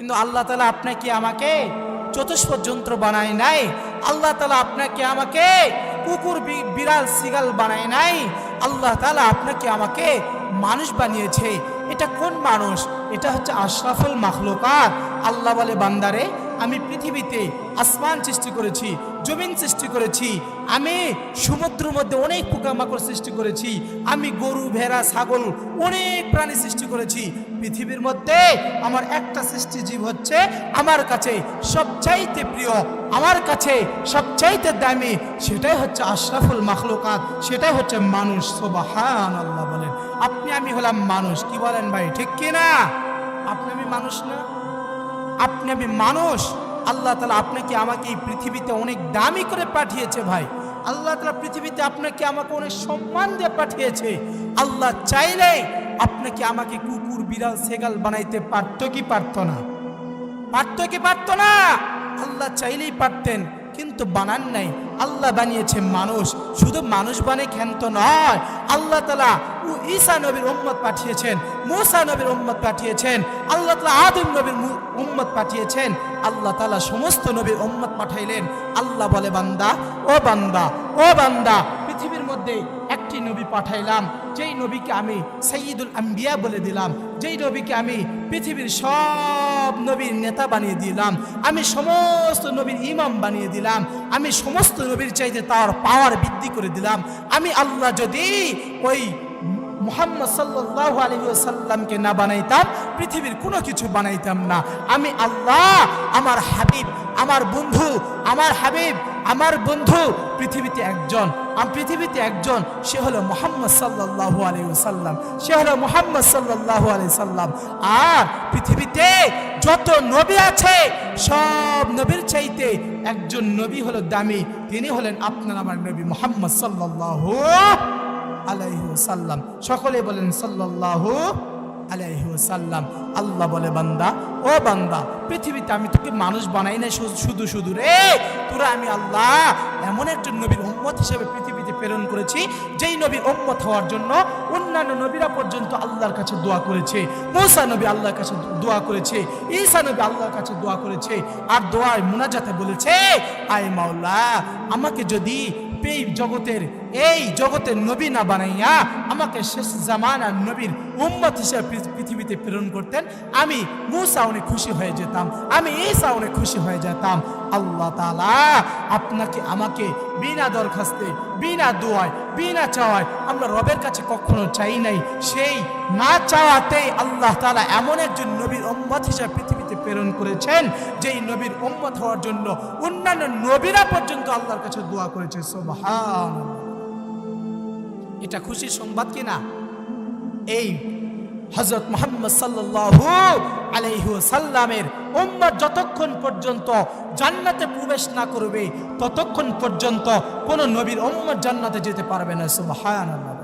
কিন্তু আল্লাহ তালা আপনাকে আমাকে চতুষ্প যন্ত্র বানায় নাই। আল্লাহ তালা আপনাকে আমাকে কুকুর বিড়াল, সিগাল বানায় নাই। আল্লাহ তালা আপনাকে আমাকে মানুষ বানিয়েছে। এটা কোন মানুষ? এটা হচ্ছে আশরাফুল মাখলুকাত। আল্লাহ বলে, বান্দারে আমি পৃথিবীতে আসমান সৃষ্টি করেছি, জমিন সৃষ্টি করেছি, আমি সমুদ্রের মধ্যে অনেক পোকামাকড় সৃষ্টি করেছি, আমি গরু, ভেড়া, ছাগল, অনেক প্রাণী সৃষ্টি করেছি। পৃথিবীর মধ্যে আমার একটা সৃষ্টি জীব হচ্ছে আমার কাছে সবচাইতে প্রিয়, আমার কাছে সবচাইতে দামি, সেটাই হচ্ছে আশরাফুল মাখলুকাত, সেটাই হচ্ছে মানুষ সোবাহান আল্লাহ বলেন। আপনি আমি হলাম মানুষ, কি বলেন ভাই, ঠিক কি না আপনি আমি মানুষ না? আপনি আমি মানুষ, আল্লাহ তালা আপনাকে আমাকে এই পৃথিবীতে অনেক দামি করে পাঠিয়েছে ভাই। আল্লাহ তালা পৃথিবীতে আপনাকে আমাকে অনেক সম্মান দিয়ে পাঠিয়েছে। আল্লাহ চাইলে আপনাকে আমাকে কুকুর, বিড়াল, সেগাল বানাইতে পারত কি পারত না? পারত কি পারত না? আল্লাহ চাইলেই পারতেন। কিন্তু বানান নাই। আল্লাহ বানিয়েছে মানুষ। শুধু মানুষ বানে ক্ষান্ত নয়, আল্লাহ তালা ও ঈসা নবীর উম্মত পাঠিয়েছেন, মুসা নবীর উম্মত পাঠিয়েছেন, আল্লাহ তালা আদম নবীর উম্মত পাঠিয়েছেন, আল্লাহ তালা সমস্ত নবীর উম্মত পাঠাইলেন। আল্লাহ বলে, বান্দা, ও বান্দা ও বান্দা, পৃথিবীর মধ্যে একটি নবী পাঠাইলাম, যেই নবীকে আমি সঈদুল আম্বিয়া বলে দিলাম, যেই নবীকে আমি পৃথিবীর সব নবীর নেতা বানিয়ে দিলাম, আমি সমস্ত নবীর ইমাম বানিয়ে দিলাম, আমি সমস্ত নবীর চাইতে তার পাওয়ার বৃদ্ধি করে দিলাম, আমি আল্লাহ যদি ওই মোহাম্মদ সাল্লাহ আলহি সাল্লামকে না বানাইতাম, পৃথিবীর কোনো কিছু বানাইতাম না। আমি আল্লাহ, আমার হাবিব, আমার বন্ধু, আমার হাবিব, আমার বন্ধু, পৃথিবীতে একজন। আমি পৃথিবীতে একজন, সে হলো মোহাম্মদ সাল্লাহ আলী সাল্লাম সে হলো মোহাম্মদ সাল্লাহ সাল্লাম আর পৃথিবীতে যত নবী আছে, সব নবীর চাইতে একজন নবী হলো দামি। তিনি হলেন আপনার, আমার নবী মোহাম্মদ সাল্লাহ আলাইহি সাল্লাম সকলে বলেন সাল্লাল্লাহু আলাইহি সাল্লাম আল্লাহ বলে, বান্দা, ও বান্দা, পৃথিবীতে আমি তোকে মানুষ বানাই না শুধু শুধু শুধু রে। তোরা আমি আল্লাহ এমন একজন নবীর উম্মত হিসেবে পৃথিবীতে প্রেরণ করেছি, যেই নবীর উম্মত হওয়ার জন্য অন্যান্য নবীরা পর্যন্ত আল্লাহর কাছে দোয়া করেছে। মৌসা নবী আল্লাহর কাছে দোয়া করেছে, ঈসা নবী আল্লাহর কাছে দোয়া করেছে। আর দোয়ায় মুনাজাতে বলেছে, আয় মাওলা, আমাকে যদি এই জগতের এই জগতের নবী না বানাইয়া আমাকে শেষ জামানার নবীর উম্মত হিসেবে পৃথ- পৃথিবীতে প্রেরণ করতেন, আমি মুসা অনেক খুশি হয়ে যেতাম, আমি এই সাউনে খুশি হয়ে যেতাম। আল্লাহ তালা আপনাকে, আমাকে বিনা দরখাস্তে, বিনা দোয়ায় বিনা চাওয়ায় আমরা রবের কাছে কখনো চাই নাই। সেই না চাওয়াতেই আল্লাহ তালা এমন একজন নবীর অম্মত হিসাবে পৃথিবীতে প্রেরণ করেছেন, যেই নবীর অম্মত হওয়ার জন্য অন্যান্য নবীরা পর্যন্ত আল্লাহর কাছে দোয়া করেছে। সুবহান এটা খুশির সংবাদ কিনা? এই হজরত মোহাম্মদ সাল্লাল্লাহু আলাইহুসাল্লামের উম্মত যতক্ষণ পর্যন্ত জান্নাতে প্রবেশ না করবে, ততক্ষণ পর্যন্ত কোনো নবীর উম্মত জান্নাতে যেতে পারবে না, সুবহানাল্লাহ।